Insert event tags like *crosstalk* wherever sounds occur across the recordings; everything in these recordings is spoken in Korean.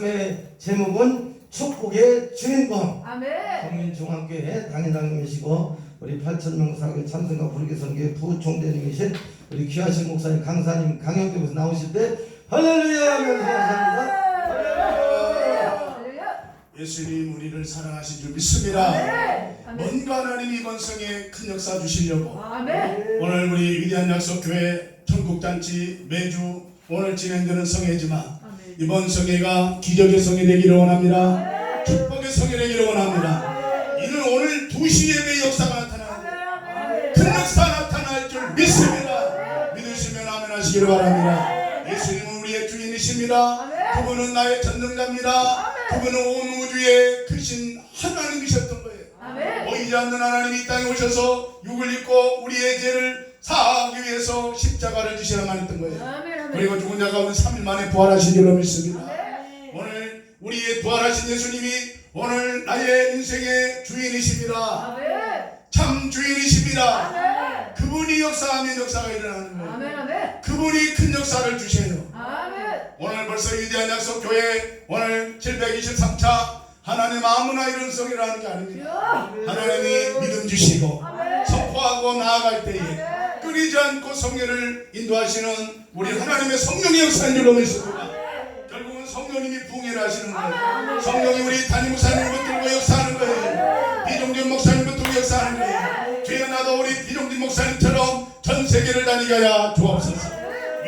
말씀의 제목은 축복의 주인공. 아멘. 성민중앙교회 당회장님이시고 우리 8천명 사교 참선과 불교선교회 부총재님이신 우리 귀하신 목사님 강사님 강영교에서 나오실 때 할렐루야 하면서 감사합니다. 할렐루야. 예수님 우리를 사랑하신 줄 믿습니다. 아멘. 뭔가 하나님 이번 성에 큰 역사 주시려고 아멘. 오늘 우리 위대한 약속 교회 천국잔치 매주 오늘 진행되는 성회지만. 이번 성회가 기적의 성회 되기를 원합니다. 축복의 성회 되기를 원합니다. 이는 오늘 2시 예배 역사가 나타나는. 큰 역사 나타날 줄 믿습니다. 믿으시면 아멘 하시기를 바랍니다. 예수님은 우리의 주인이십니다. 그분은 나의 전능자입니다. 그분은 온 우주의 크신 하나님이셨던 거예요. 보이지 않는 하나님이 이 땅에 오셔서 육을 입고 우리의 죄를 사하기 위해서 십자가를 지시야만 했던 거예요. 그리고 죽은 자 가운데 3일 만에 부활하신 줄로 믿습니다. 아멘. 오늘 우리의 부활하신 예수님이 오늘 나의 인생의 주인이십니다. 아멘. 참 주인이십니다. 아멘. 그분이 역사하면 역사가 일어나는 거예요. 아멘. 아멘. 그분이 큰 역사를 주셔요. 아멘. 오늘 벌써 위대한 약속 교회 오늘 723차 하나님 아무나 이런 성이라는 게 아닙니다. 하나님이 믿음 주시고. 선포하고 나아갈 때에 끊이지 않고 성령을 인도하시는 우리 하나님의 성령의 역사인 줄로 믿습니다. 결국은 성령님이 부흥을 하시는 거예요. 성령이 우리 담임 목사님을 붙들고 역사하는 거예요. 비종진 목사님 붙들고 역사하는 거예요. 주여 나도 우리 비종진 목사님처럼 전 세계를 다니게 하여 주옵소서.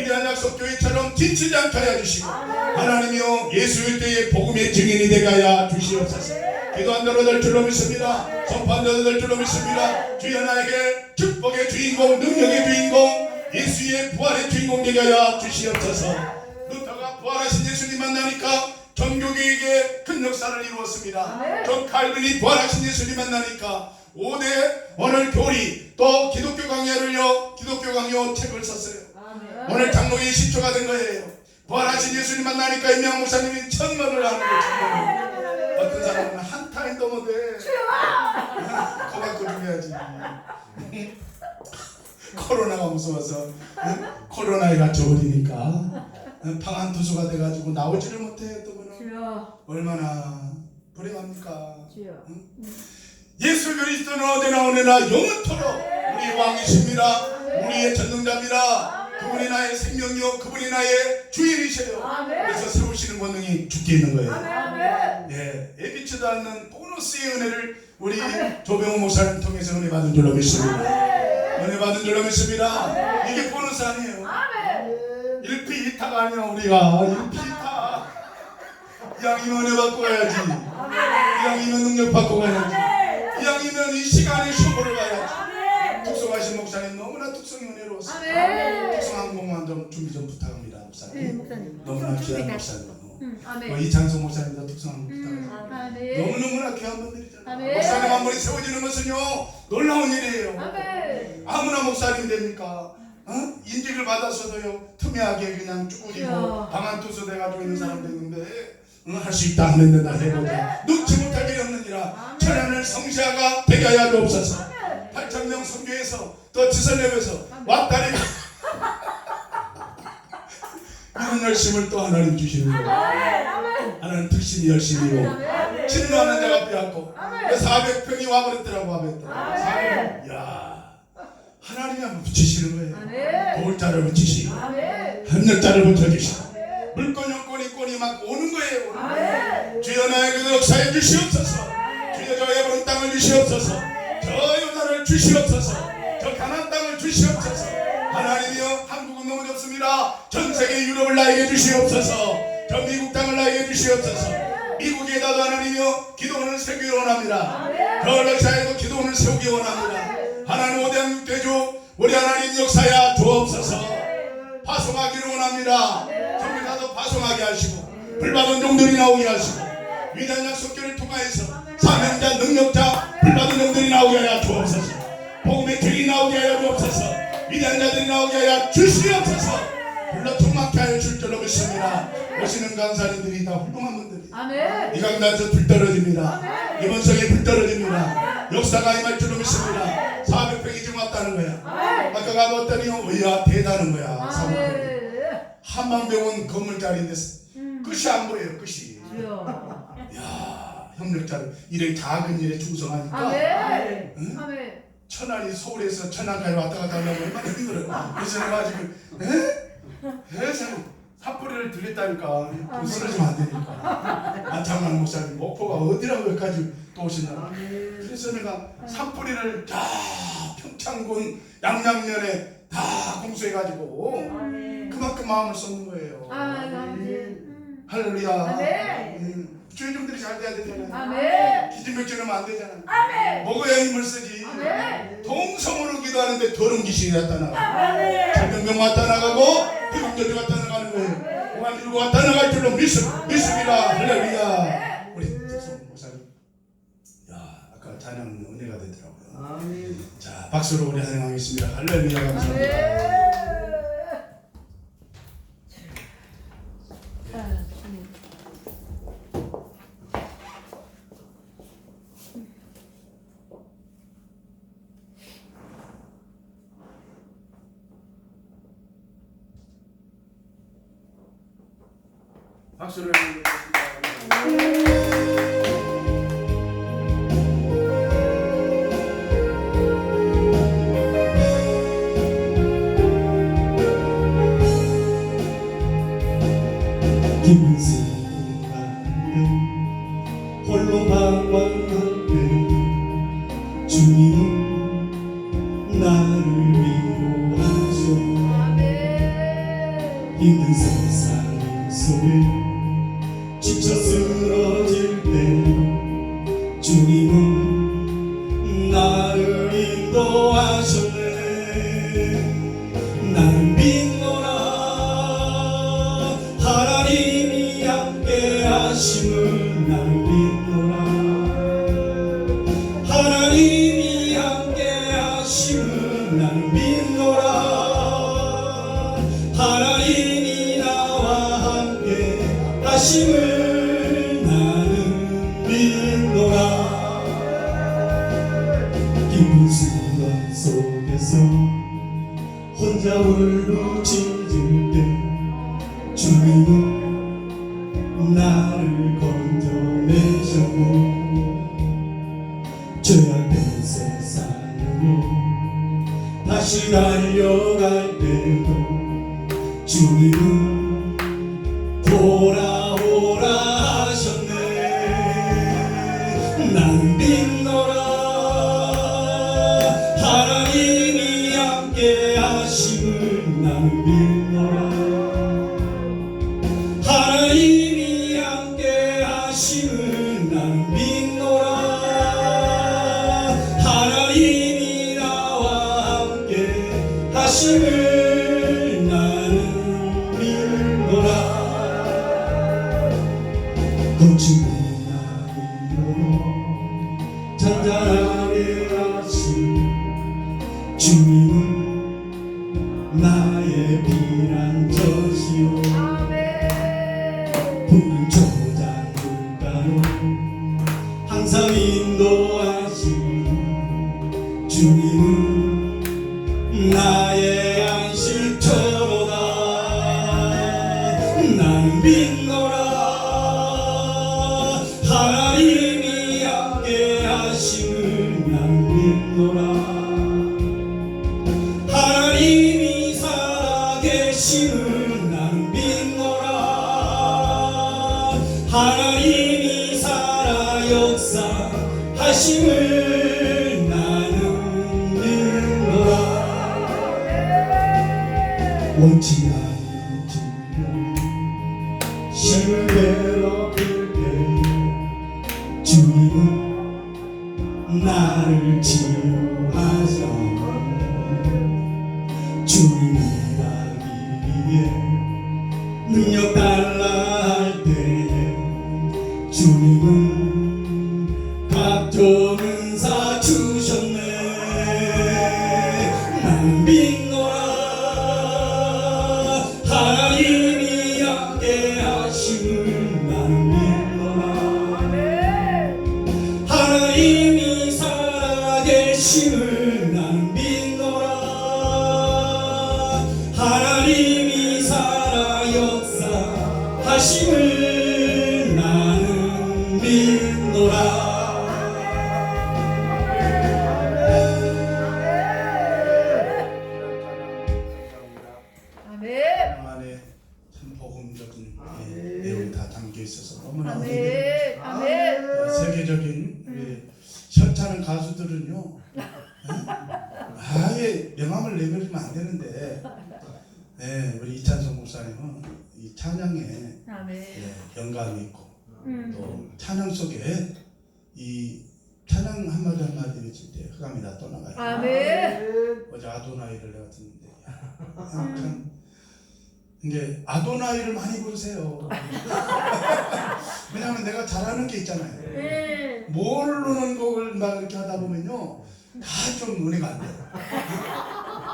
위대한 약속 교회처럼 지치지 않게 하여 주시고 하나님이여 예수일 때의 복음의 증인이 하여 주시옵소서. 기도한 대로 될 줄로 믿습니다. 선포한 대로 될 줄로 믿습니다. 주여 나에게 축복의 주인공, 능력의 주인공, 예수의 부활의 주인공 되게 하여 주시옵소서. 루터가 부활하신 예수님 만나니까 정교계에게 큰 역사를 이루었습니다. 전 칼빈이 부활하신 예수님 만나니까 5대 오늘 교리 또 기독교 강야를요 기독교 강요 책을 썼어요. 오늘 장로의 시초가 된 거예요. 부활하신 예수님 만나니까 임양 목사님이 천문을 하는 거예요. 어떤 사람은 한 타임 넘어도 돼. 그만 그중해야지. 코로나가 무서워서 응? 코로나에 갇혀 버리니까 응? 방한 투수가 돼가지고 나오지를 못해 또. 얼마나 불행합니까? 주여. 예수 그리스도는 어제나 오늘나 영원토록 우리 왕이십니다. 우리의 전능자입니다. 그분이 나의 생명이요 그분이 나의 주인이셔요. 아멘. 그래서 세우시는 권능이 죽게 있는 거예요. 아멘. 예, 예비치도 않는 보너스의 은혜를 우리 조병호 목사님 통해서 은혜 받은 줄로 믿습니다. 은혜 받은 줄로 믿습니다. 이게 보너스 아니에요. 아멘. 1피 2타가 아니야 우리가 1피 2타. 이왕이면 은혜 받고 가야지. 이왕이면 능력 받고 가야지. 이왕이면 이 시간에 쇼부를 가야지. Tuk성하신 목사님 너무나 tuk성이 은혜로웠어요. 아멘. tuk성한 곡만 좀 준비 좀 부탁합니다 네, 목사님. 목사님. 너무나 좀 귀한 목사님. 음, 뭐 아멘. 이창성 목사님도 tuk성한 거 부탁합니다. 음, 아멘. 너무너무나 귀한 분들이잖아요. 아멘. 목사님 한 분이 세워지는 것은요 놀라운 일이에요. 아멘. 아무나 목사님 됩니까? 어? 인직을 받았어도요 틈에하게 그냥 쭈그리고. 방안 투수 돼가지고 있는 사람 되는데 할 수 있다 하면 된다 해보자 눈치 못할 일이 없느니라 천연을 성시아가 되게 하여 주옵소서 8천명 성교에서 또 지설렘에서 왔다리 이런 열심을 또 하나님 주시는 거예요 하나님 특신이 열심이고. 진노하는 자가 빼앗고 아멘. 400평이 와버렸더라고 하면. 야 하나님이 한번 붙이시는 거예요. 도울 자를 붙이시고 아멘. 협력자를 붙여주시고 물건 용건이 꼴이 막 오는 거예요 오는 거예요. 주여 나에게도 역사해 주시옵소서 주여 저 해보는 땅을 주시옵소서 저 여자를 주시옵소서 저 가난 땅을 주시옵소서. 하나님이여 한국은 너무 좋습니다. 전 세계 유럽을 나에게 주시옵소서. 저 미국 땅을 나에게 주시옵소서. 미국에다도 하나님이여 기도원을 세우기 원합니다. 저 러시아에도 기도원을 세우기 원합니다. 하나님 오대한 육대주 우리 하나님 역사야 주옵소서. 파송하기를 원합니다. 정교사도 파송하게 하시고 불받은 종들이 나오게 하시고 위대한 약속교를 통하여서 사명자 능력자 불받은 종들이 나오게 하여 주옵소서 복음의 길이 나오게 하여 주옵소서. 위대한 자들이 나오게 하여 주시옵소서. 불러 통막게 하여 줄 줄로 믿습니다. 오시는 강사님들이 다 훌륭한 분들이 아멘. 이 강단에서 불 떨어집니다. 이번 성에 불 떨어집니다. 역사가 임할 줄로 믿습니다. 400평이 지금 왔다는 거야. 아멘. 아까 가봤더니? 이야 대다는 거야 400평이 아멘. 한만 병원 건물짜리인데 끝이 안 보여요 끝이. 야 협력자를 이래 작은 일에 충성하니까. 아멘. 응? 아멘. 천안이 서울에서 천안까지 왔다 갔다 하려면 얼마나 힘들어요. 그래서 내가 지금 에? 회사는 삿포리를 들렸다니까 또 쓰러지면 안 되니까 안창만 목사님 목포가 어디라고 여기까지 또 오신다. 그래서 내가 삿포리를 다 평창군 양양면에 다 공수해가지고 그만큼 마음을 쏟는 거예요. 아. 음. 할렐루야. 아멘. 음, 주의종들이 잘 돼야 되잖아. 아멘. 기진맥주는 안 되잖아. 아멘. 먹어야 힘을 쓰지. 아멘. 동성으로 기도하는데 더러운 귀신이 나타나고 아멘. 전병병 왔다 나가고 흑암전이 왔다 나가는 거예요. 공안 들고 왔다 나갈 줄로 믿습, 믿습니다. 할렐루야. 우리 특성 목사님. 야, 아까 찬양 은혜가 되더라고요. 자, 박수로 우리 찬양하겠습니다. 할렐루야. 감사합니다. 아멘. 힘든 세상 속에 지쳐 쓰러 하심을 나는 믿노라. 기쁜 순간 속에서 혼자 울부짖을 때 주님은 나를 건져내셨고 죄악된 세상으로 다시 달려 하나님이 함께 하심을 난 믿노라. 하나님이 함께 하심을 난 믿노라. 하나님이 나와 함께 하심을 나는 믿노라 거친 나이로 잔잔하 역사하심을 나는 믿노라 원치 질문 심을 괴롭힐 때 주님은 나를 치유하셔 주님이라기 위해 능력 달라 신을 난 믿노라 하나님이 살아 역사하심을 나는 믿노라 그 복음적인 예, 내용이 다 담겨 있어서 너무나 아멘. 아멘. 아, 세계적인 가수들은요 예? 아예 명함을 내버리면 안 되는데 네, 우리 이찬성 목사님은 이 찬양에 아멘. 예, 영감이 있고 음. 또 찬양 속에 이 찬양 한마디 한마디 칠때 흑암이 다 떠나가요 아멘. 어제 아도나이를 내가 듣는데 *laughs* 야, 참 이제 아도나이를 많이 부르세요. *laughs* 왜냐하면 내가 잘하는 게 있잖아요. 음. 모르는 곡을 막 이렇게 하다 보면요 다 좀 은혜가 안 돼요.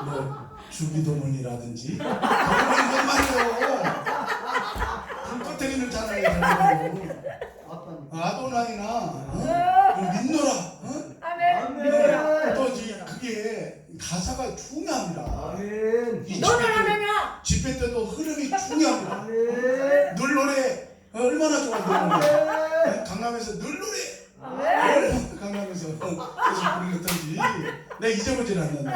뭐 주기도문이라든지. 그런 것만 해요. 불꽃태기는 잘 알잖아요 아도나이나 어? 민노라 어? 아멘. 또 이제 그게 가사가 중요합니다. 너는 하느냐? 때도 흐름이 중요합니다 늘 노래 얼마나 좋아하는데 강남에서 늘 노래 아멘. 강남에서 계속 부르겠던지 내가 잊어보질 않는다.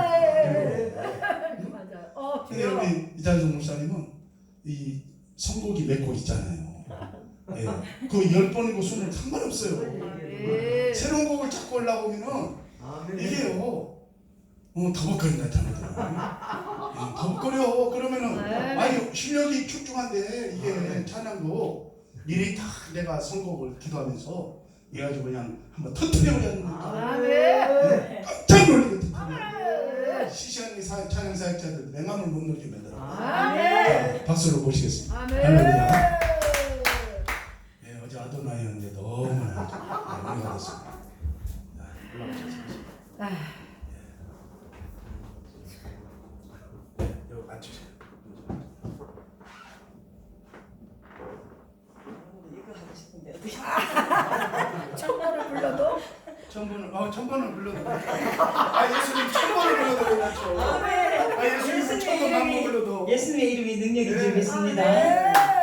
맞아. 어, 근데. 우리 이찬성 목사님은 이 선곡이 몇 곡 있잖아요. 예. 그 열 번이고 스물 상관없어요. 아멘. 새로운 곡을 자꾸 올라오면은 이게요. 어, 더벅거린다 자네들. 예, 더벅거려. 그러면은 네. 아니 실력이 출중한데 이게 찬양도 미리 다 내가 선곡을 기도하면서 이가지고 그냥 한번 터트려버렸는데 아멘. 깜짝 놀리게 터트려. 아멘. 시시한 사, 찬양 사역자들 맹함을 못 느끼게 만들어. 아멘. 박수로 모시겠습니다. 아멘. 할렐루야. 예, 어제 아도나이였는데 너무나 네, 은혜가 됐습니다. 자, 올라오셨습니다. 아, 네, 여기 앉으세요. 이거 하고 싶은데 어떻게 천번을 불러도 천번을, 어, 천번을 불러도 돼. 아, 예수님 천번을 불러도 되겠죠. 아, 예수님 천번 반복 불러도. 예수님의 이름이 능력이 네. 되겠습니다. 아멘.